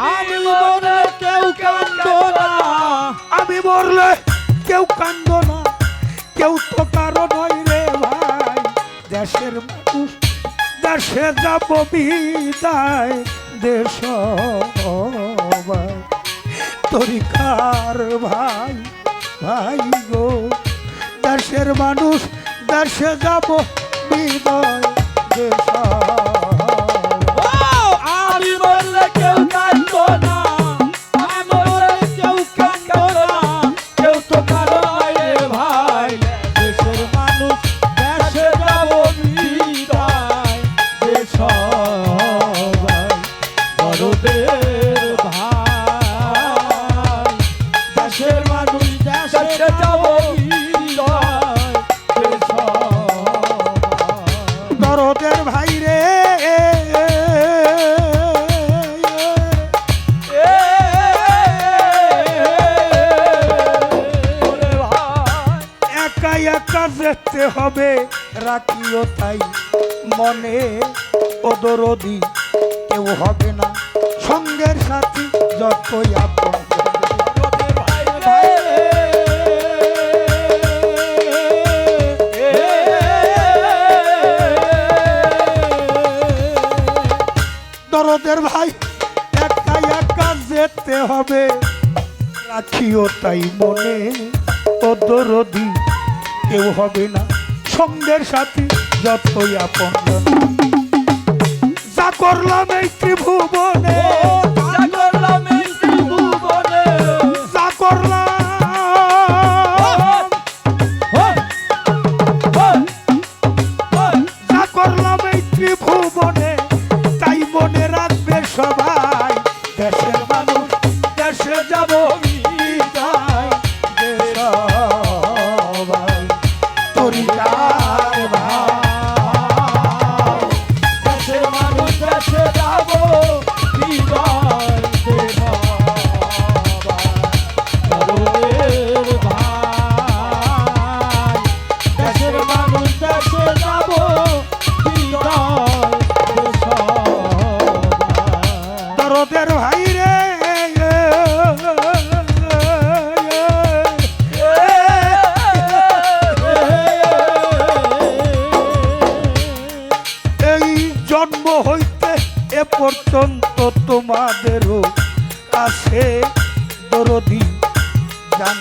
আমি মরে কেউ কান্দো না। আমি মরলে কেউ কান্দ না। কেউ তো কারও নয় রে ভাই। দেশের মানুষ, দেশে যাব বিদায়। দেশ তরিকার ভাই ভাই গো। দেশের মানুষ, দেশে যাব বিদায়। দেশ যেতে হবে, রাখিও তাই মনে। ওদরদি কেউ হবে না। সঙ্গের সাথী যতই আপন দরদের ভাই, একা একা যেতে হবে। রাখিও তাই মনে। ওদরদি কেউ হবে না। সঙ্গের সাথী যতই আপন যা করলাম এই ত্রিভুবনে।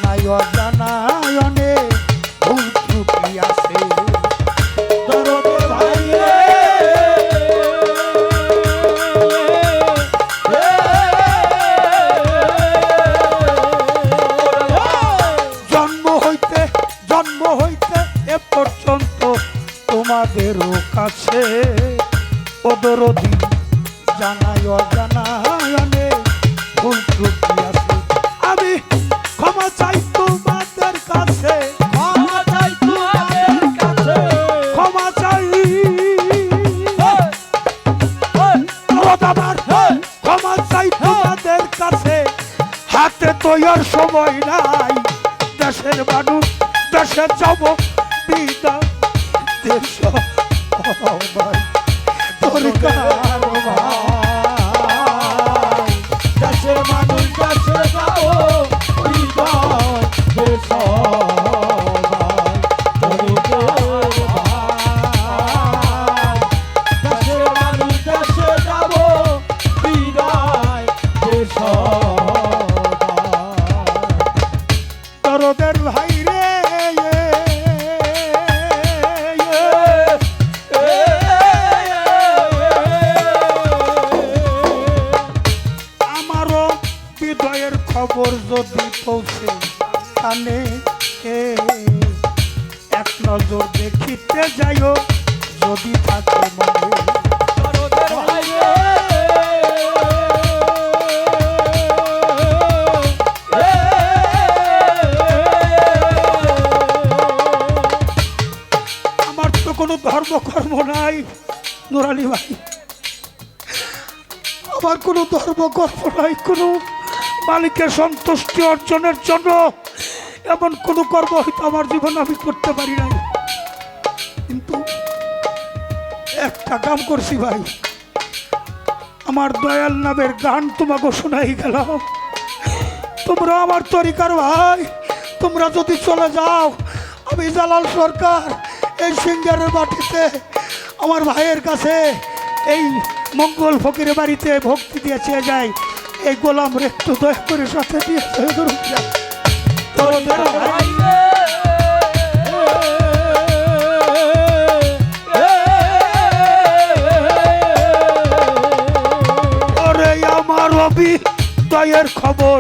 জানাই অজানায় অনেক ভুল ত্রুটি আছে জন্ম হইতে জন্ম হইতে এ পর্যন্ত তোমাদেরও কাছে ওদরদি জানাই অজানায় অনেক ভুল ত্রুটি সময় নাই। দেশের মানুষ দেশে যাব। দরদের ভাই রে আমারও হৃদয়ের খবর যদি পৌঁছে কানে এক নজর দেখিতে যাইও, যদি থাকে মনে। কোনো কর্ম নাই নুরালি ভাই। আমার কোনো ধর্ম কর্ম নাই, কোনো মালিকের সন্তুষ্টি অর্জনের জন্য এমন কোনো কর্ম হয়তো আমার জীবনে আমি করতে পারি নাই। কিন্তু একটা কাম করছি ভাই। আমার দয়াল নামের গান তোমাকে শোনাই গেল তোমরা আমার তরিকার ভাই, তোমরা যদি চলে যাও, আমি জালাল সরকার এই সিঙ্গারের বাটিতে আমার ভাইয়ের কাছে এই মঙ্গল ফকিরের বাড়িতে ভক্তি দিয়ে চেয়ে যায়। এই গোলাম একটু দয়া করে সাথে দিয়ে আমার অবি দয়ের খবর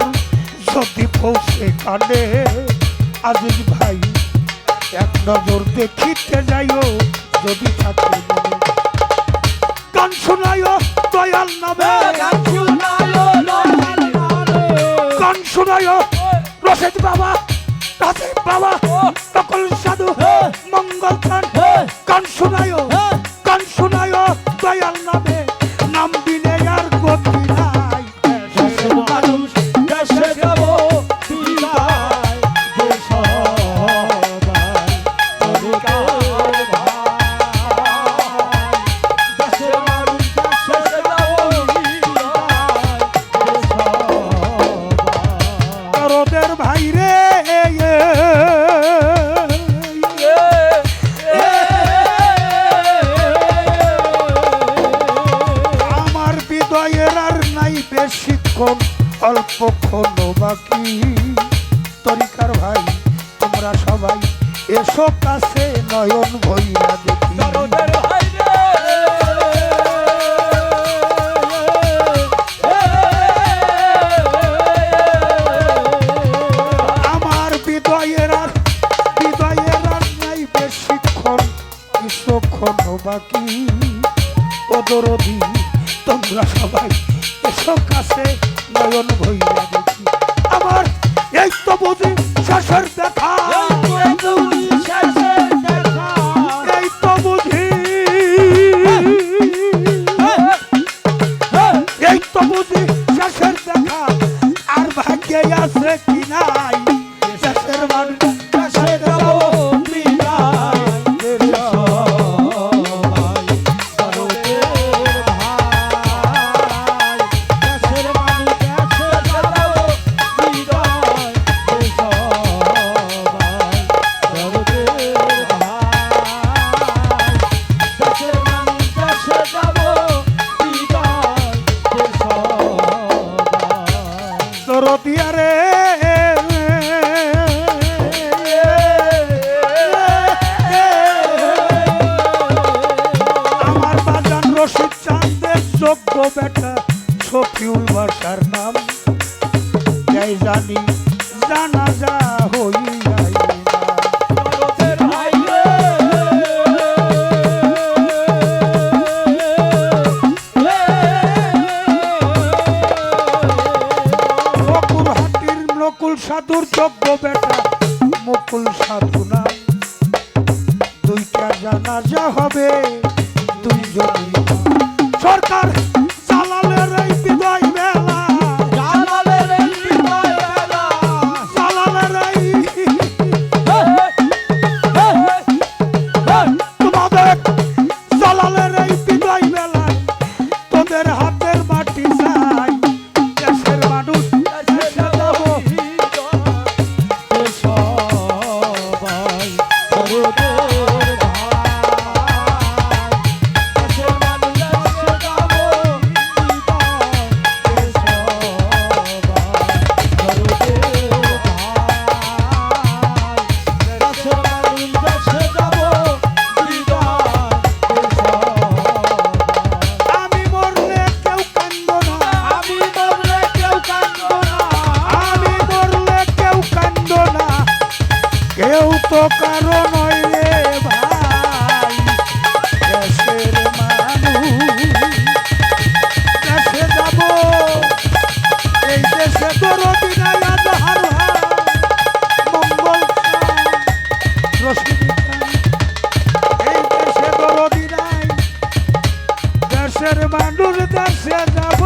যদি পৌঁছে কানে, আজিজ ভাই এক নজর দেখিতে যাইও যদি থাকে মনে। গান শোনাইও দয়াল নামে। গান শোনাইও রশেদ বাবা রাশেদ বাবা। ভাই রে। আমার হৃদয়ের আর নাই বেশিক্ষণ অল্পক্ষণ বাকি। তরিকার ভাই, তোমরা সবাই এসো কাছে নয়ন ভইরা দেখি। বেশিক্ষণ কিছুক্ষণ বাকি। অদরদি তোমরা সবাই এসব কাছে, নয়ন ভইয়া দেখি আমার এই তো বুঝি শেষের দেখা। শফিউল বাসার নাম। যাই জানি জানা যা হই যাই সাধুর যোগ্য বেটা দেশের মানুষ দেশে যাব।